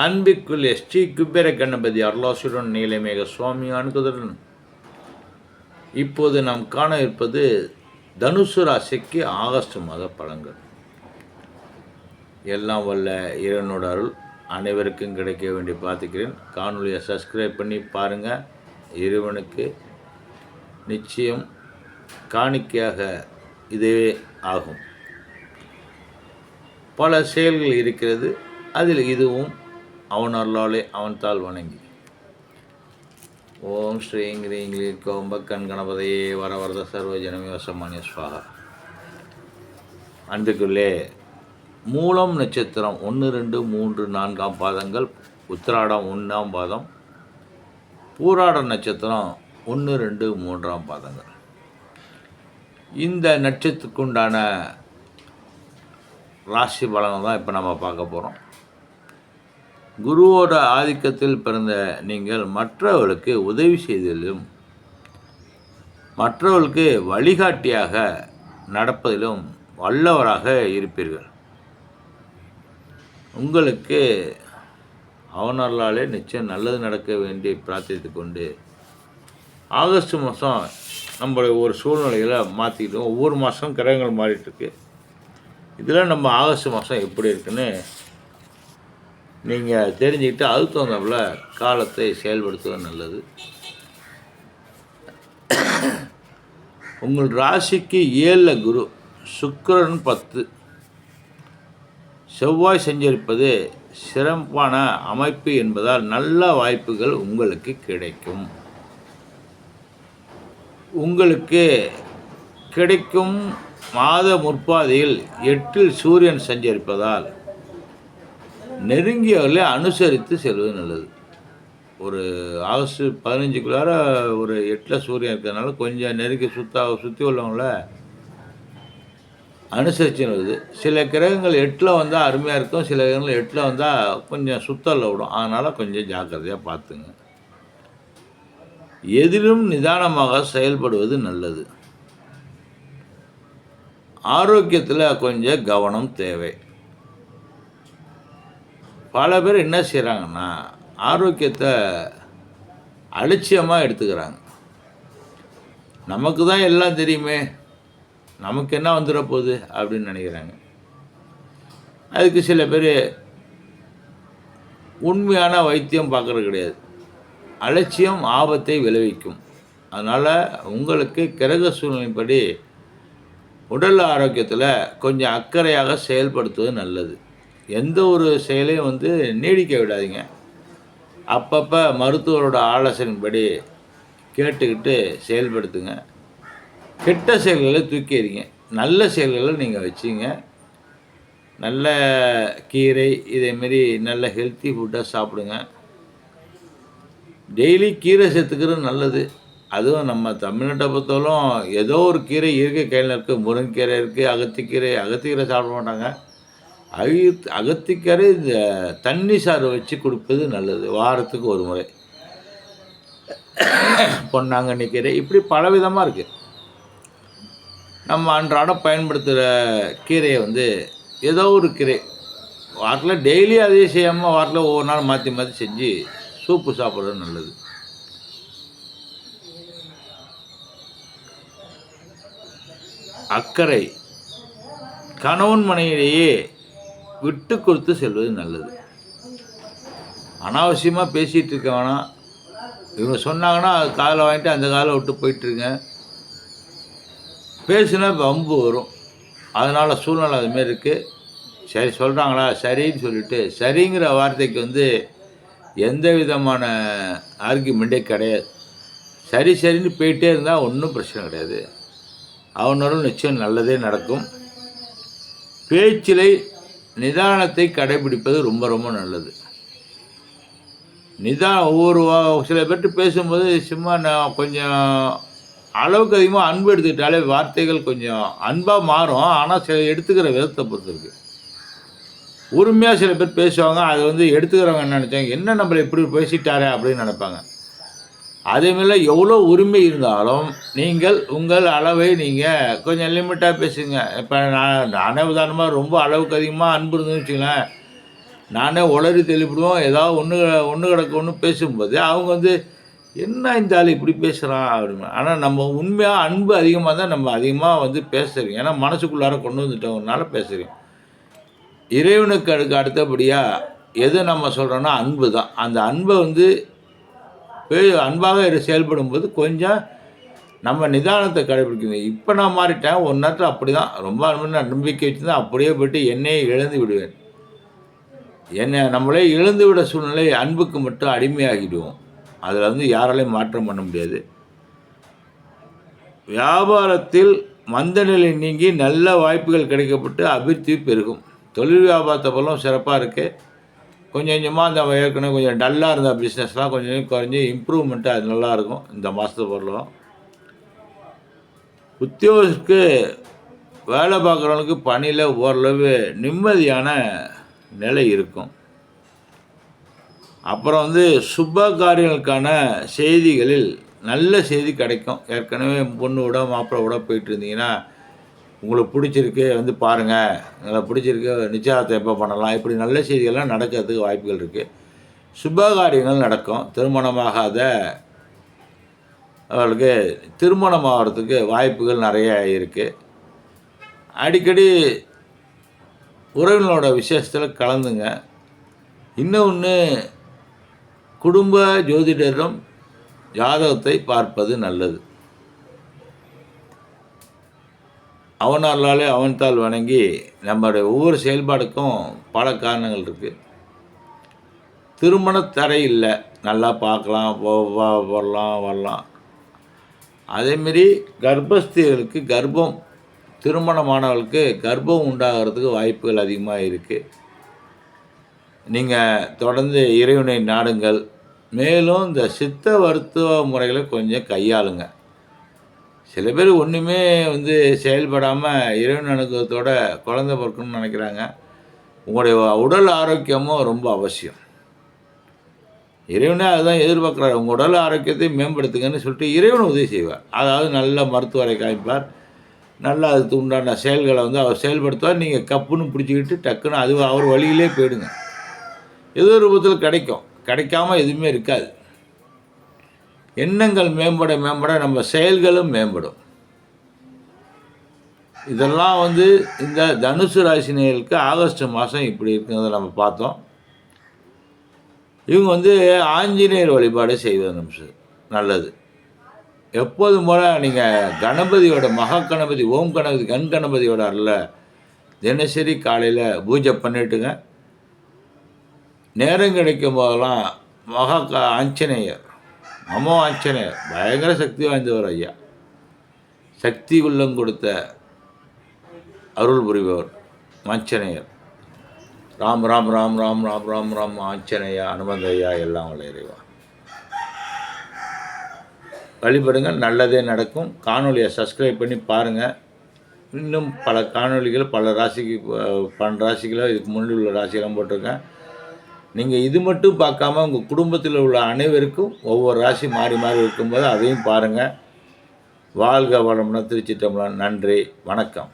அன்பிக்குள் ஸ்ரீ குபேர கணபதி அருளாசுடன் நீலமேக சுவாமி அணுகுதரன் இப்போது நாம் காண இருப்பது தனுசு ராசிக்கு ஆகஸ்ட் மாத பழங்கள் எல்லாம் வல்ல இறைவனோட அருள். அனைவருக்கும் கிடைக்க வேண்டி பார்த்துக்கிறேன் காணொலியை சப்ஸ்கிரைப் பண்ணி பாருங்கள் இறைவனுக்கு நிச்சயம் காணிக்கையாக இதுவே ஆகும். பல செயல்கள் இருக்கிறது. அதில் இதுவும் அவன் அருளாலே அவன் தாள் வணங்கி. ஓம் ஸ்ரீங் ரீங் லீ கோம்ப கண் கணபதையே வரவரத சர்வ ஜனமிவசமானிய ஸ்வாகா அன்றுக்குள்ளே மூலம் நட்சத்திரம் ஒன்று ரெண்டு மூன்று நான்காம் பாதங்கள் உத்திராடம் ஒன்றாம் பாதம் பூராட நட்சத்திரம் ஒன்று ரெண்டு மூன்றாம் பாதங்கள். இந்த நட்சத்திரத்துக்குண்டான ராசி பலனை தான் இப்போ நம்ம பார்க்க போகிறோம் குருவோட ஆதிக்கத்தில் பிறந்த நீங்கள் மற்றவர்களுக்கு உதவி செய்ததிலும் மற்றவர்களுக்கு வழிகாட்டியாக நடப்பதிலும் வல்லவராக இருப்பீர்கள். உங்களுக்கு அவனர்களாலே நிச்சயம் நல்லது நடக்க வேண்டி பிரார்த்தித்து கொண்டு ஆகஸ்ட் மாதம் நம்மளுடைய ஒரு சூழ்நிலைகளை மாற்றிக்கிட்டோம் ஒவ்வொரு மாதம் கிரகங்கள் மாறிட்டுருக்கு இதில் நம்ம ஆகஸ்ட் மாதம் எப்படி இருக்குன்னு நீங்கள் தெரிஞ்சுக்கிட்டு அதுக்கு தகுந்தாப்புல காலத்தை செயல்படுத்துவது நல்லது. உங்கள் ராசிக்கு ஏழில் குரு சுக்கரன் பத்து. செவ்வாய் செஞ்சிருப்பது சிறப்பான அமைப்பு என்பதால் நல்ல வாய்ப்புகள் உங்களுக்கு கிடைக்கும். உங்களுக்கு கிடைக்கும் மாத முற்பாதையில் எட்டில் சூரியன் சஞ்சரிப்பதால் நெருங்கியவர்களை அனுசரித்து செல்வது நல்லது. ஒரு ஆகஸ்ட் பதினஞ்சுக்குள்ளார ஒரு எட்டில் சூரியன் இருக்கிறதுனால கொஞ்சம் நெருங்கி சுத்தாக சுற்றி உள்ளவங்கள அனுசரிச்சு வருது சில கிரகங்கள் எட்டில் வந்தால் அருமையாக இருக்கும் சில கிரகங்கள் எட்டில் வந்தால் கொஞ்சம் சுத்தலில் விடும். அதனால் கொஞ்சம் ஜாக்கிரதையாக பார்த்துங்க. எதிலும் நிதானமாக செயல்படுவது நல்லது. ஆரோக்கியத்தில் கொஞ்சம் கவனம் தேவை. பல பேர் என்ன செய்கிறாங்கன்னா ஆரோக்கியத்தை அலட்சியமாக எடுத்துக்கிறாங்க. நமக்கு தான் எல்லாம் தெரியுமே நமக்கு என்ன வந்துட போகுது அப்படின்னு நினைக்கிறாங்க. அதுக்கு சில பேர் உண்மையான வைத்தியம் பார்க்குறது கிடையாது. அலட்சியம் ஆபத்தை விளைவிக்கும். அதனால் உங்களுக்கு கிரக சூழ்நிலைப்படி உடல் ஆரோக்கியத்தில் கொஞ்சம் அக்கறையாக செயல்படுத்துவது நல்லது. எந்த ஒரு செயலையும் வந்து நீடிக்க விடாதீங்க. அப்பப்போ மருத்துவரோட ஆலோசனைப்படி கேட்டுக்கிட்டு செயல்படுத்துங்க. கெட்ட செயல்களை தூக்கி எறிங்க. நல்ல செயல்களை நீங்கள் வச்சுங்க. நல்ல கீரை இதேமாரி நல்ல ஹெல்த்தி ஃபுட்டாக சாப்பிடுங்க. டெய்லி கீரை சேர்த்துக்கிறது நல்லது. அதுவும் நம்ம தமிழ்நாட்டை பொறுத்தவரைக்கும் ஏதோ ஒரு கீரை இயற்கை கையில் இருக்குது முருங்கைக்கீரை இருக்குது அகத்திக்கீரை அகத்திக்கீரை சாப்பிட மாட்டாங்க. அழி அகத்திக்கீரை இந்த தண்ணி சாறு வச்சு கொடுப்பது நல்லது. வாரத்துக்கு ஒரு முறை. பொன்னாங்கண்ணி கீரை இப்படி பலவிதமாக இருக்குது நம்ம அன்றாடம் பயன்படுத்துகிற கீரையை வந்து ஏதோ ஒரு கீரை. வாரத்தில் டெய்லி அதே செய்யாமல் வாரத்தில் ஒவ்வொரு நாள் மாற்றி மாற்றி செஞ்சு சூப்பு சாப்பிட்றது நல்லது. அக்கறை. கணவன் மனையிலேயே விட்டு கொடுத்து செல்வது நல்லது. அனாவசியமாக பேசிகிட்டு இருக்க வேணாம் இவங்க சொன்னாங்கன்னா அது காதில் வாங்கிட்டு அந்த காலை விட்டு போயிட்டுருங்க. பேசுனா வம்பு வரும். அதனால் சூழ்நிலை அதுமாரி இருக்குது சரி சொல்கிறாங்களா சரின்னு சொல்லிட்டு சரிங்கிற வார்த்தைக்கு வந்து எந்த விதமான ஆர்குமெண்ட்டே கிடையாது. சரி சரின்னு போயிட்டே இருந்தால் ஒன்றும் பிரச்சனை கிடையாது. அவனோட நிச்சயம் நல்லதே நடக்கும். பேச்சிலை நிதானத்தை கடைபிடிப்பது ரொம்ப ரொம்ப நல்லது. நிதானம் ஒவ்வொரு சில பேர்கிட்ட பேசும்போது சும்மா நான் கொஞ்சம் அளவுக்கு அதிகமாக அன்பு எடுத்துக்கிட்டாலே வார்த்தைகள் கொஞ்சம் அன்பாக மாறும். ஆனால் சில எடுத்துக்கிற விதத்தை பொறுத்து இருக்குது உரிமையாக சில பேர் பேசுவாங்க. அதை வந்து எடுத்துக்கிறவங்க என்ன நினச்சாங்க? என்ன நம்மளை இப்படி பேசிட்டாரே அப்படின்னு நினைப்பாங்க. அதேமாரி எவ்வளோ உரிமை இருந்தாலும் நீங்கள் உங்கள் அளவை நீங்கள் கொஞ்சம் லிமிட்டாக பேசுங்க. இப்போ நான் நானே உதாரணமாக ரொம்ப அளவுக்கு அதிகமாக அன்பு இருந்துன்னு வச்சுங்களேன் நானே உளறி தெளிப்பிடுவோம். ஏதாவது ஒன்று ஒன்று கிடக்க ஒன்று பேசும்போது அவங்க வந்து என்ன இந்த ஆள் இப்படி பேசுகிறான் அப்படின்னு. ஆனால் நம்ம உண்மையாக அன்பு அதிகமாக தான் நம்ம அதிகமாக வந்து பேசுகிறோம் ஏன்னா மனசுக்குள்ளார கொண்டு வந்துட்டவங்கனால பேசுகிறோம் இறைவனுக்கு அடுக்க அடுத்தபடியாக எது நம்ம சொல்கிறோன்னா அன்பு தான். அந்த அன்பை வந்து அன்பாக செயல்படும் செயல்படும்போது கொஞ்சம் நம்ம நிதானத்தை கடைபிடிக்கணும். இப்போ நான் மாறிட்டேன். ஒரு நேரத்தில் அப்படி தான் ரொம்ப நம்பிக்கை வச்சு தான் அப்படியே போயிட்டு என்னையே இழந்து விடுவேன். என்னை நம்மளே இழந்து விட சூழ்நிலை அன்புக்கு மட்டும் அடிமையாகிடுவோம். அதில் வந்து யாராலையும் மாற்றம் பண்ண முடியாது. வியாபாரத்தில் மந்த நிலை நீங்கி நல்ல வாய்ப்புகள் கிடைக்கப்பட்டு அபிவிருத்தி பெருகும். தொழில் வியாபாரத்தை போலும் சிறப்பாக இருக்குது கொஞ்சம் கொஞ்சமாக அந்த ஏற்கனவே கொஞ்சம் டல்லாக இருந்த பிஸ்னஸ்லாம் கொஞ்சம் கொஞ்சம் குறைஞ்சி இம்ப்ரூவ்மெண்ட்டாக அது நல்லாயிருக்கும் இந்த மாதத்தை பொருளும். உத்தியோகத்துக்கு வேலை பார்க்குறவங்களுக்கு பணியில் ஓரளவு நிம்மதியான நிலை இருக்கும். அப்புறம் வந்து சுப காரியங்களுக்கான செய்திகளில் நல்ல செய்தி கிடைக்கும். ஏற்கனவே பொண்ணு விட மாப்பிள்ளை விட போயிட்டு இருந்தீங்கன்னா உங்களுக்கு பிடிச்சிருக்கு வந்து பாருங்கள் உங்களை பிடிச்சிருக்கு நிச்சயத்தை எப்போ பண்ணலாம்? இப்படி நல்ல செய்திகள்லாம் நடக்கிறதுக்கு வாய்ப்புகள் இருக்குது சுப காரியங்கள் நடக்கும். திருமணமாகாத அவர்களுக்கு திருமணம் ஆகிறதுக்கு வாய்ப்புகள் நிறைய இருக்குது அடிக்கடி உறவினரோட விசேஷத்தில் கலந்துங்க. இன்னொன்று குடும்ப ஜோதிடரிடம் ஜாதகத்தை பார்ப்பது நல்லது. அவனாலே அவன்தால் வணங்கி நம்மளுடைய ஒவ்வொரு செயல்பாடுக்கும் பல காரணங்கள் இருக்குது திருமண தடை இல்லை. நல்லா பார்க்கலாம் வரலாம் வரலாம். அதேமாரி கர்ப்பஸ்திகளுக்கு கர்ப்பம் திருமணமானவர்களுக்கு கர்ப்பம் உண்டாகிறதுக்கு வாய்ப்புகள் அதிகமாக இருக்குது நீங்கள் தொடர்ந்து இறைவனை நாடுங்கள். மேலும் இந்த சித்த மருத்துவ முறைகளை கொஞ்சம் கையாளுங்கள் சில பேர் ஒன்றுமே வந்து செயல்படாமல் இறைவன் அனுபவத்தோட குழந்தை பிறக்கணும்னு நினைக்கிறாங்க. உங்களுடைய உடல் ஆரோக்கியமும் ரொம்ப அவசியம். இறைவனே அதுதான் எதிர்பார்க்குறாரு. உங்கள் உடல் ஆரோக்கியத்தை மேம்படுத்துங்கன்னு சொல்லிட்டு இறைவன் உதவி செய்வார். அதாவது நல்ல மருத்துவரை காமிப்பார். நல்லா அதுக்கு உண்டான செயல்களை வந்து அவர் செயல்படுத்துவார். நீங்கள் கப்புன்னு பிடிச்சிக்கிட்டு டக்குன்னு அது அவர் வழியிலே போயிடுங்க. ஏதோ ரூபத்தில் கிடைக்கும். கிடைக்காம எதுவுமே இருக்காது. எண்ணங்கள் மேம்பட மேம்பட நம்ம செயல்களும் மேம்படும். இதெல்லாம் வந்து இந்த தனுசு ராசினியர்களுக்கு ஆகஸ்ட் மாதம் இப்படி இருக்கிறத நம்ம பார்த்தோம். இவங்க வந்து ஆஞ்சநேயர் வழிபாடு செய்வது நமக்கு நல்லது. எப்போதும் போல் நீங்கள் கணபதியோட மகா கணபதி ஓம் கணபதி கண் கணபதியோட அல்ல. தினசரி காலையில் பூஜை பண்ணிட்டுங்க. நேரம் கிடைக்கும் போதெல்லாம் மகா ஆஞ்சநேயர். நமோ ஆஞ்சநேயர் பயங்கர சக்தி வாய்ந்தவர் ஐயா. சக்தி உள்ளம் கொடுத்த அருள் புரிபவர் ஆஞ்சநேயர் ராம் ராம் ராம் ராம் ராம் ராம் ராம் ஆஞ்சனையா அனுமந்தையா எல்லாம் வல்ல இறைவா. வழிபடுங்க நல்லதே நடக்கும். காணொலியை சப்ஸ்கிரைப் பண்ணி பாருங்கள் இன்னும் பல காணொலிகள் பல ராசிக்கு பன்னெண்டு ராசிகளோ இதுக்கு முன்னாடி உள்ள ராசியெல்லாம் போட்டிருக்கேன். நீங்கள் இது மட்டும் பார்க்காம உங்கள் குடும்பத்தில் உள்ள அனைவருக்கும் ஒவ்வொரு ராசி மாறி மாறி இருக்கும்போது அதையும் பாருங்கள் வாழ்க வளமுடன் திருச்சிட்டம்பலம் நன்றி. வணக்கம்.